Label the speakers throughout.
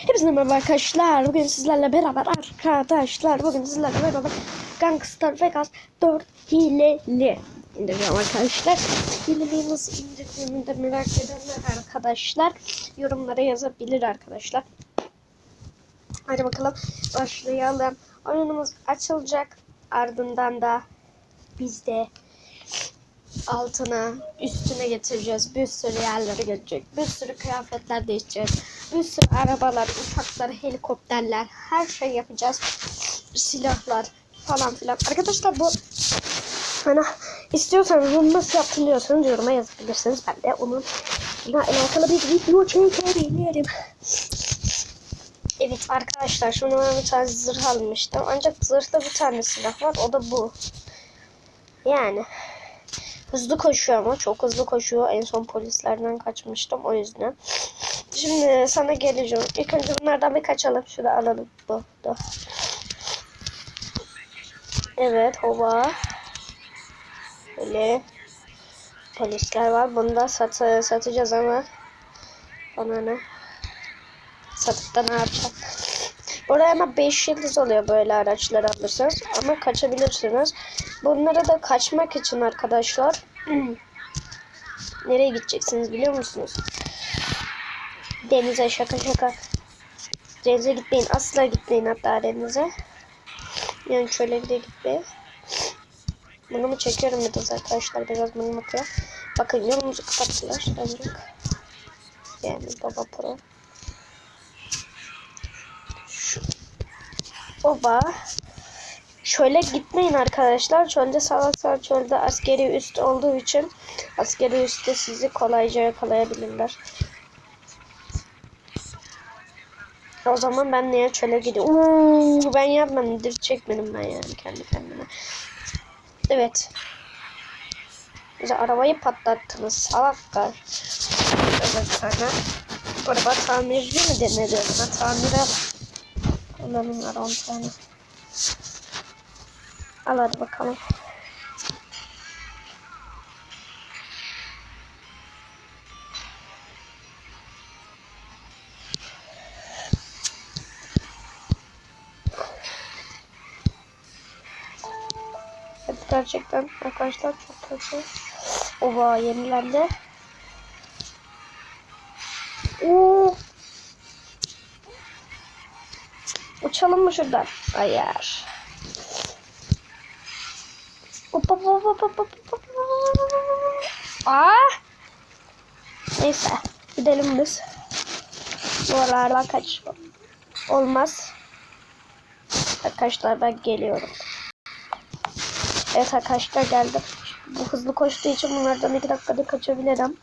Speaker 1: Hepinize merhaba arkadaşlar. Bugün sizlerle beraber arkadaşlar. Bugün sizlerle beraber Gangster Vegas 4 hileli indireceğim arkadaşlar. Hileliği nasıl indirdiğimi de merak edenler arkadaşlar yorumlara yazabilir arkadaşlar. Hadi bakalım başlayalım. Oyunumuz açılacak. Ardından da biz de altına üstüne getireceğiz. Bir sürü yerlere gelecek. Bir sürü kıyafetler değişeceğiz. Bir sürü arabalar, uçaklar, helikopterler her şey yapacağız. Silahlar falan filan. Arkadaşlar bu hani istiyorsanız bunu nasıl yaptırıyorsanız yoruma yazabilirsiniz. Ben de onun alakalı bir video çekebilirim. Evet arkadaşlar şimdi ben bir tane zırh almıştım. Ancak zırhta bir tane silah var. O da bu. Yani Hızlı koşuyor ama çok hızlı koşuyor. En son polislerden kaçmıştım o yüzden. Şimdi sana geleceğim. İlk önce bunlardan bir kaçalım. Şurada alalım. Bu, bu. Evet hova. Böyle polisler var. Bunu da sat satacağız ama bana ne? Satıp da ne yapacağız? Oraya ama 5 yıldız oluyor böyle araçları alırsanız. Ama kaçabilirsiniz. Bunlara da kaçmak için arkadaşlar nereye gideceksiniz biliyor musunuz? Denize şaka şaka. Denize gitmeyin. Asla gitmeyin hatta denize. Yani çöle de gitmeyin. Bunu mu çekiyorum biraz arkadaşlar. Biraz bunu bakıyor. Bakın yolumuzu kapattılar. Ancak. Yani baba pro. Şu. Oba. Çöle gitmeyin arkadaşlar. Çölde savaşlar çölde askeri üst olduğu için askeri üstte sizi kolayca yakalayabilirler. O zaman ben niye çöle gidiyorum? Uuu, ben yapmadım. Dir çekmedim ben yani kendi kendime. Evet. Bize arabayı patlattınız salaklar. Evet sana. Araba tamirci mi denedi? Buna tamire kullanımlar 10 tane. Al hadi bakalım. Gerçekten arkadaşlar çok kötü. Oha yenilendi. Oo. Uçalım mı şuradan? Hayır. Hop hop hop hop hop hop hop. Aa! Neyse. Gidelim biz. Bu aralardan kaç olmaz. Arkadaşlar ben geliyorum. Evet arkadaşlar geldim. Bu hızlı koştuğu için bunlardan iki dakikada kaçabilirim.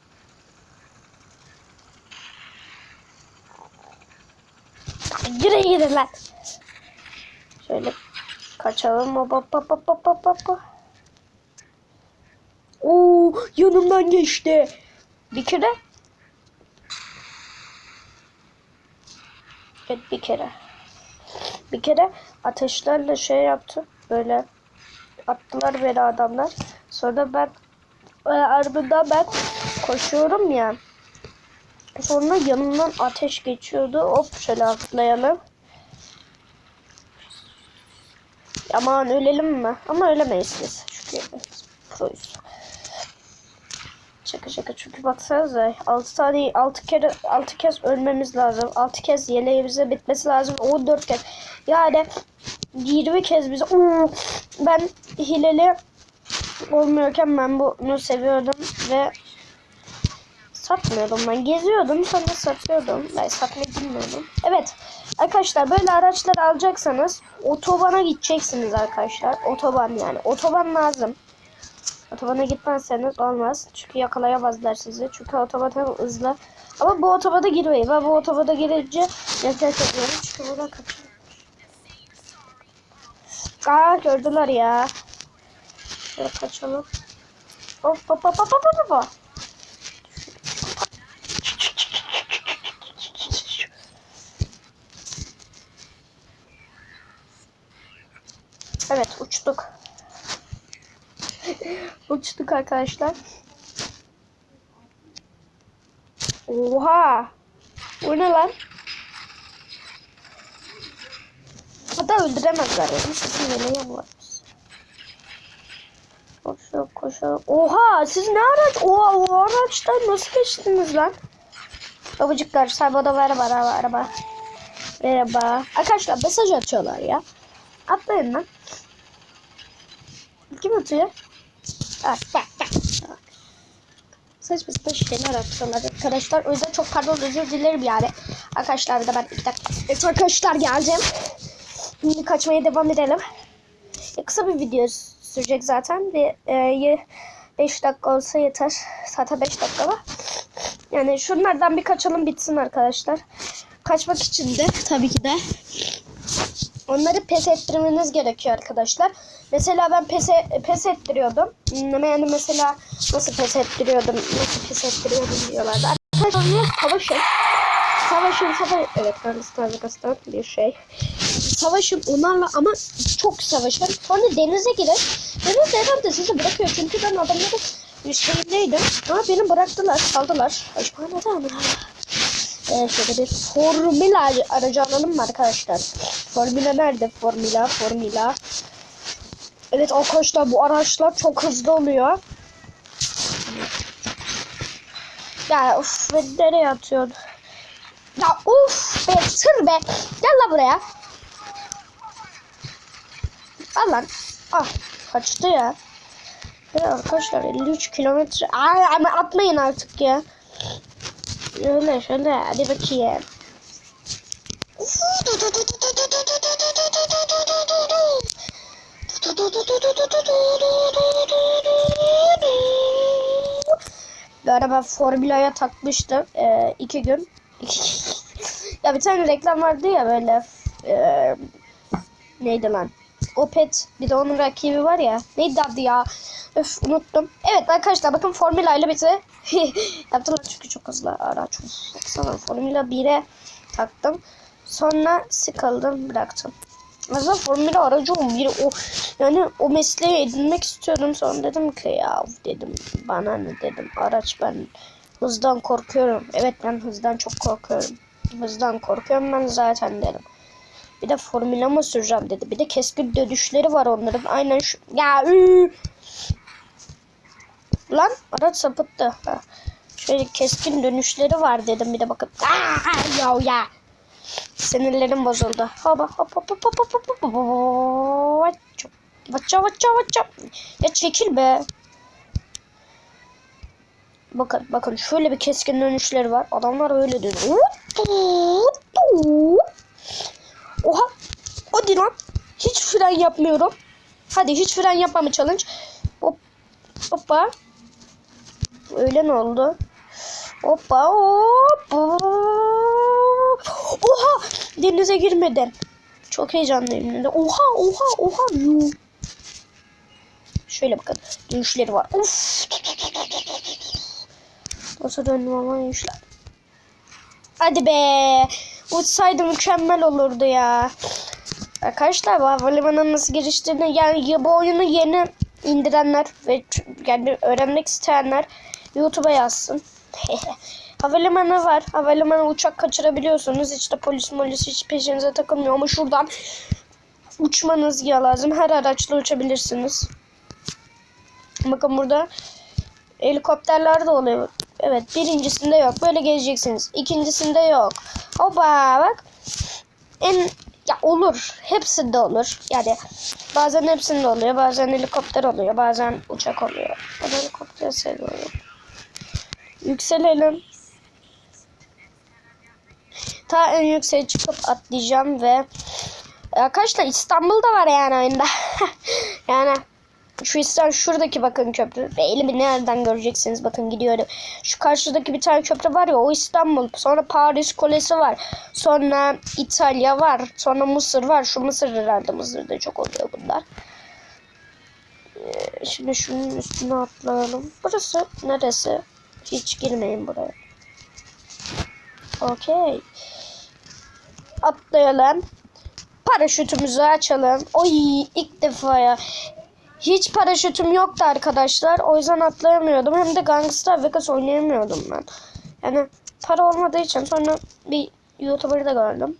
Speaker 1: Yürü yürü lan. Şöyle kaçalım. Oo, yanımdan geçti. Bir kere. Evet bir kere. Bir kere ateşlerle şey yaptı. Böyle attılar beni adamlar. Sonra ben e, ardından ben koşuyorum ya. Sonra yanımdan ateş geçiyordu. Hop şöyle atlayalım. Aman ölelim mi? Ama ölemeyiz biz. Çünkü proyuz. Şaka şaka çünkü baksanıza 6 tane 6 kere 6 kez ölmemiz lazım. 6 kez yeleğimize bitmesi lazım. 14 kez. Yani 20 kez bize ben hileli olmuyorken ben bunu seviyordum ve satmıyordum ben. Geziyordum sonra satıyordum. Ben satmayı bilmiyordum. Evet arkadaşlar böyle araçları alacaksanız otobana gideceksiniz arkadaşlar. Otoban yani. Otoban lazım. Otobana gitmezseniz olmaz. Çünkü yakalayamazlar sizi. Çünkü otoban hızlı. Ama bu otobada girmeyin. Ben bu otobada girince nefret ediyorum. Çünkü burada kaçıyor. Aa gördüler ya. Şöyle kaçalım. Hop hop hop hop hop hop. Evet uçtuk. uçtuk arkadaşlar. Oha. Bu ne lan? Öldüremezler. Sesim meleğim var. Koşuyor koşuyor. Oha siz ne araç? Oha o araçtan nasıl geçtiniz lan? Babacıklar Sarbo'da merhaba araba araba. Merhaba. Arkadaşlar mesaj atıyorlar ya. Atlayın lan. Kim atıyor? Bak bak bak. bak. Saçma sapan şeyler atıyorlar arkadaşlar. O yüzden çok pardon özür dilerim yani. Arkadaşlar de ben bir dakika. Evet arkadaşlar geldim. Şimdi kaçmaya devam edelim. E, kısa bir video sürecek zaten. Bir 5 dakika olsa yeter. Zaten 5 dakika var. Yani şunlardan bir kaçalım bitsin arkadaşlar. Kaçmak için de tabii ki de onları pes ettirmeniz gerekiyor arkadaşlar. Mesela ben pes, e- pes ettiriyordum. Hmm, Yani mesela nasıl pes ettiriyordum, nasıl pes ettiriyordum diyorlardı. Arkadaşlar savaşın. Savaşın, savaşın. Evet, Kırgızistan, Kırgızistan bir şey. Savaşın onlarla ama çok savaşın. Sonra denize girin. Deniz herhalde sizi bırakıyor. Çünkü ben adamları bir şeydeydim. Ama beni bıraktılar, saldılar. Haşmanede ama. Ee, şöyle bir formula aracı alalım mı arkadaşlar? Formula nerede? Formula, formula. Evet arkadaşlar bu araçlar çok hızlı oluyor. Ya beni nereye atıyorsun? Ya uf be tır be. Gel la buraya. Al lan. Ah kaçtı ya. Ya arkadaşlar 53 kilometre. Ay ama atmayın artık ya. Şöyle şöyle hadi bakayım. Bir ara ben Formula'ya takmıştım. Ee, iki gün. ya bir tane reklam vardı ya böyle. ee, neydi lan? Opet. Bir de onun rakibi var ya. Neydi adı ya? Öf unuttum. Evet arkadaşlar bakın Formula ile bizi yaptılar çünkü çok hızlı araç. Baksana Formula 1'e taktım. Sonra sıkıldım bıraktım. Aslında Formula aracı biri o yani o mesleği edinmek istiyordum sonra dedim ki ya dedim bana ne dedim araç ben hızdan korkuyorum. Evet ben hızdan çok korkuyorum. Hızdan korkuyorum ben zaten dedim. Bir de formüle mi süreceğim dedi. Bir de keskin dönüşleri var onların. Aynen şu. Ya ıı. Lan araç sapıttı. Ha. Şöyle keskin dönüşleri var dedim bir de bakın. Aa, ya ya. Sinirlerim bozuldu. Hop hop hop hop hop hop hop hop. Vaça vaça vaça. Ya çekil be. Bakın bakın şöyle bir keskin dönüşleri var. Adamlar öyle diyor. Oha. Hadi lan. Hiç fren yapmıyorum. Hadi hiç fren yapmamı challenge. Hop. Hoppa. Öyle ne oldu? Hoppa hop. Oha. Denize girmeden. Çok heyecanlıyım. Oha oha oha. Şöyle bakın. Dönüşleri var. Of. Nasıl döndüm ama dönüşler. Hadi be. Uçsaydı mükemmel olurdu ya. Arkadaşlar bu havalimanının nasıl geliştiğini yani ya bu oyunu yeni indirenler ve yani öğrenmek isteyenler YouTube'a yazsın. Havalimanı var. Havalimanı uçak kaçırabiliyorsunuz. Hiç de polis molis hiç peşinize takılmıyor ama şuradan uçmanız lazım. Her araçla uçabilirsiniz. Bakın burada helikopterler de oluyor. Evet birincisinde yok. Böyle gezeceksiniz. İkincisinde yok. Hopa bak. En ya olur. Hepsinde olur. Yani bazen hepsinde oluyor. Bazen helikopter oluyor. Bazen uçak oluyor. Ben helikopter seviyorum. Yükselelim. Ta en yükseğe çıkıp atlayacağım ve arkadaşlar İstanbul'da var yani oyunda. yani İstanbul şuradaki bakın köprü. Ve elimi nereden göreceksiniz bakın gidiyorum. Şu karşıdaki bir tane köprü var ya o İstanbul. Sonra Paris Kulesi var. Sonra İtalya var. Sonra Mısır var. Şu Mısır herhalde Mısır'da çok oluyor bunlar. Ee, Şimdi şunun üstüne atlayalım. Burası neresi? Hiç girmeyin buraya. Okey. Atlayalım. Paraşütümüzü açalım. Oy ilk defa ya. Hiç paraşütüm yoktu arkadaşlar. O yüzden atlayamıyordum. Hem de Gangster Vegas oynayamıyordum ben. Yani para olmadığı için sonra bir YouTuber'ı da gördüm.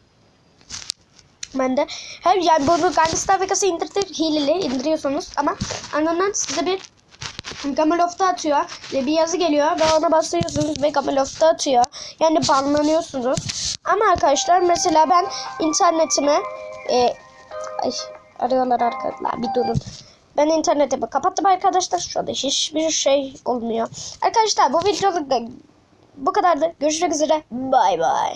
Speaker 1: Ben de her yani bunu Gangster Vegas'ı indirdir hileli indiriyorsunuz ama ardından size bir Gameloft'a atıyor bir yazı geliyor ve ona basıyorsunuz ve Gameloft'a atıyor. Yani banlanıyorsunuz. Ama arkadaşlar mesela ben internetime e, ay arıyorlar arkadaşlar bir durun. Ben internetimi kapattım arkadaşlar. Şu anda hiçbir şey olmuyor. Arkadaşlar bu videoluk bu kadardı. Görüşmek üzere. Bay bay.